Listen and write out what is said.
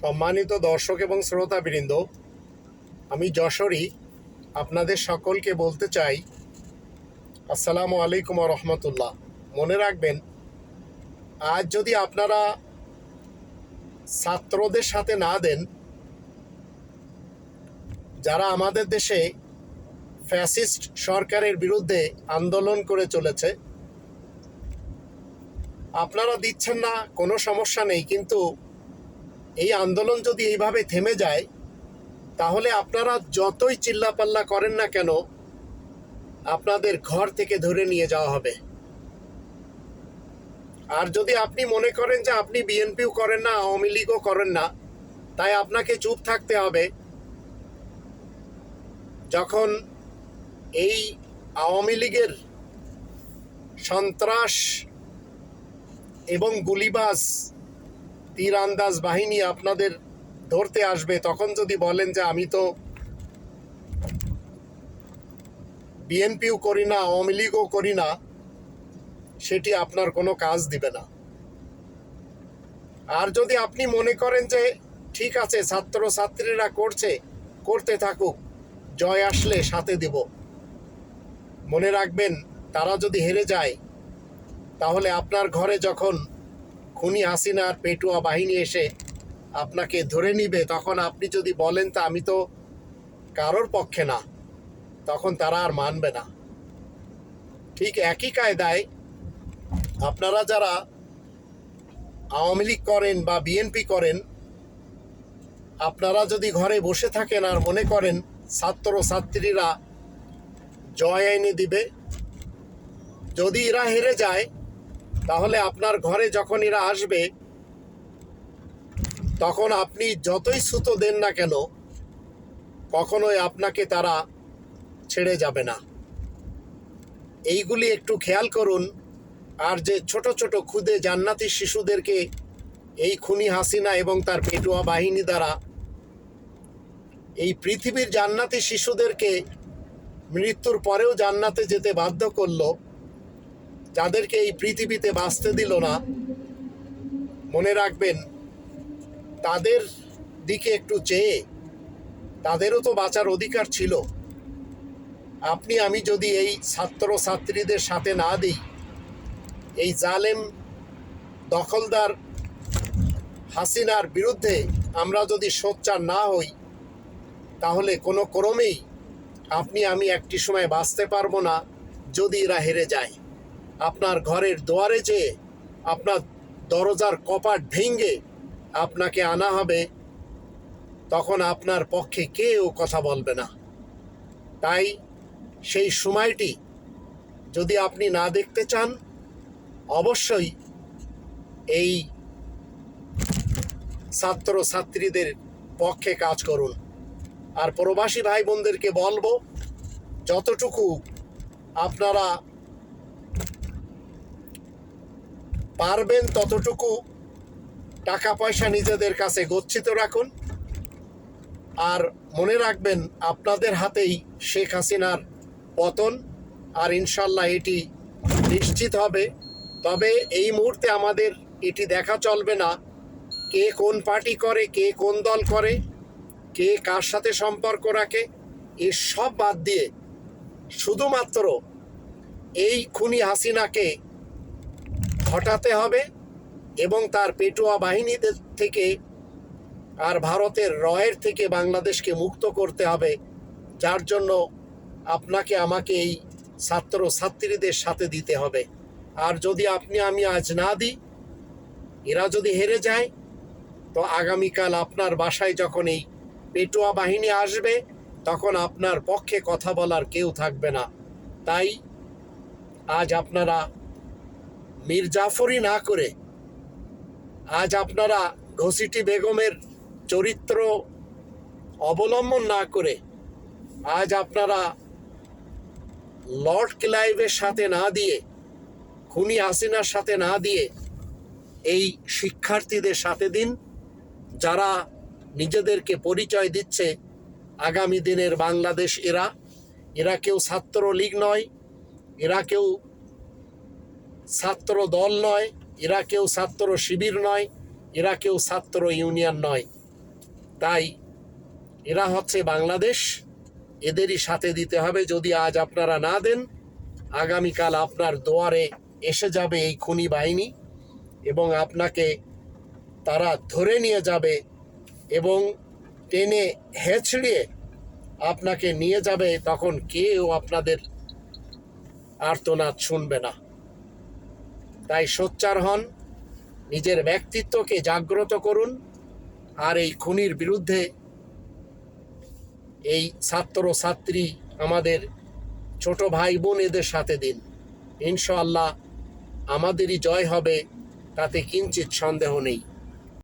সম্মানিত দর্শক এবং শ্রোতাবৃন্দ, আমি যশোরী আপনাদের সকলকে বলতে চাই, আসসালামু আলাইকুম রহমতুল্লাহ। মনে রাখবেন, আজ যদি আপনারা ছাত্রদের সাথে না দেন, যারা আমাদের দেশে ফ্যাসিস্ট সরকারের বিরুদ্ধে আন্দোলন করে চলেছে, আপনারা দিচ্ছেন না, কোনো সমস্যা নেই, কিন্তু এই আন্দোলন যদি এইভাবে থেমে যায়, তাহলে আপনারা যতই চিল্লাপাল্লা করেন না কেন, আপনাদের ঘর থেকে ধরে নিয়ে যাওয়া হবে। আর যদি আপনি মনে করেন যে আপনি বিএনপিও করেন না, আওয়ামী লীগও করেন না, তাই আপনাকে চুপ থাকতে হবে। যখন এই আওয়ামী লীগের সন্ত্রাস এবং গুলিবাজ তীরআন্দাজ বাহিনী আপনাদের ধরতে আসবে, তখন যদি বলেন যে আমি তো বিএনপিও করি না, আওয়ামী লীগও করি না, সেটি আপনার কোনো কাজ দিবে না। আর যদি আপনি মনে করেন যে ঠিক আছে ছাত্র ছাত্রীরা করছে, করতে থাকুক, জয় আসলে সাথে দিব। মনে রাখবেন, তারা যদি হেরে যায়, তাহলে আপনার ঘরে যখন খুনি হাসিনার পেটুয়া বাহিনী এসে আপনাকে ধরে নিবে, তখন আপনি যদি বলেন তা আমি তো কারোর পক্ষে না, তখন তারা আর মানবে না। ঠিক একই কায়দায় আপনারা যারা আওয়ামী লীগ করেন বা বিএনপি করেন, আপনারা যদি ঘরে বসে থাকেন আর মনে করেন ছাত্র ছাত্রীরা জয় এনে দিবে, যদি এরা হেরে যায় তাহলে আপনার ঘরে যখন এরা আসবে, তখন আপনি যতই সুতো দেন না কেন, কখনোই আপনাকে তারা ছেড়ে যাবে না। এইগুলি একটু খেয়াল করুন, আর যে ছোট ছোট ক্ষুদে জান্নাতি শিশুদেরকে এই খুনি হাসিনা এবং তার পেটুয়া বাহিনী দ্বারা এই পৃথিবীর জান্নাতি শিশুদেরকে মৃত্যুর পরেও জান্নাতে যেতে বাধ্য করল যাদেরকে এই পৃথিবীতে বাঁচতে দিল না, মনে রাখবেন, তাদের দিকে একটু চেয়ে তাদেরও তো বাঁচার অধিকার ছিল। আপনি, আমি যদি এই ছাত্র ছাত্রীদের সাথে না দিই, এই জালেম দখলদার হাসিনার বিরুদ্ধে আমরা যদি সোচ্চার না হই, তাহলে কোনো ক্রমেই আপনি, আমি একটি সময় বাঁচতে পারব না যদি এরা হেরে যায়। আপনার ঘরের দুয়ারে যেয়ে আপনার দরজার কপাট ভেঙ্গে আপনাকে আনা হবে, তখন আপনার পক্ষে কেউ কথা বলবে না। তাই সেই সময়টি যদি আপনি না দেখতে চান, অবশ্যই এই ছাত্র ছাত্রীদের পক্ষে কাজ করুন। আর প্রবাসী ভাই বোনদেরকে বলব, যতটুকু আপনারা পারবেন ততটুকু টাকা পয়সা নিজেদের কাছে গচ্ছিত রাখুন। আর মনে রাখবেন, আপনাদের হাতেই শেখ হাসিনার পতন, আর ইনশাল্লাহ এটি নিশ্চিত হবে। তবে এই মুহূর্তে আমাদের এটি দেখা চলবে না, কে কোন পার্টি করে, কে কোন দল করে, কে কার সাথে সম্পর্ক রাখে এসব বাদ দিয়ে শুধুমাত্র এই খুনি হাসিনাকে হটাতে হবে এবং তার পেটুয়া বাহিনীদের থেকে আর ভারতের রয়ের থেকে বাংলাদেশকে মুক্ত করতে হবে, যার জন্য আপনাকে আমাকে এই ছাত্র ছাত্রীদের সাথে দিতে হবে। আর যদি আপনি আমি আজ না দিই, এরা যদি হেরে যায়, তো আগামীকাল আপনার বাসায় যখন এই পেটুয়া বাহিনী আসবে, তখন আপনার পক্ষে কথা বলার কেউ থাকবে না। তাই আজ আপনারা মীর জাফরি না করে আজ আপনারা ঘসিটি বেগমের চরিত্র অবলম্বন না করে আজ আপনারা লর্ড ক্লাইভের সাথে না দিয়ে, খুনি হাসিনার সাথে না দিয়ে এই শিক্ষার্থীদের সাথে দিন, যারা নিজেদেরকে পরিচয় দিচ্ছে আগামী দিনের বাংলাদেশ এরা। এরা কেউ ছাত্রলীগ নয়, এরা কেউ ছাত্র দল নয়, এরা কেউ ছাত্র শিবির নয়, এরা কেউ ছাত্র ইউনিয়ন নয়। তাই এরা হচ্ছে বাংলাদেশ। এদেরই সাথে দিতে হবে যদি আজ আপনারা না দেন, আগামীকাল আপনার দুয়ারে এসে যাবে এই খুনি বাহিনী এবং আপনাকে তারা ধরে নিয়ে যাবে এবং টেনে হেঁচড়িয়ে আপনাকে নিয়ে যাবে, তখন কেউ আপনাদের আর্তনাদ শুনবে না। তাই সোচ্চার হন, নিজের ব্যক্তিত্বকে জাগ্রত করুন আর এই খুনির বিরুদ্ধে এই ছাত্র ছাত্রী আমাদের ছোট ভাই বোন এদের সাথে দিন। ইনশাআল্লাহ আমাদেরই জয় হবে, তাতে কিঞ্চিত সন্দেহ নেই।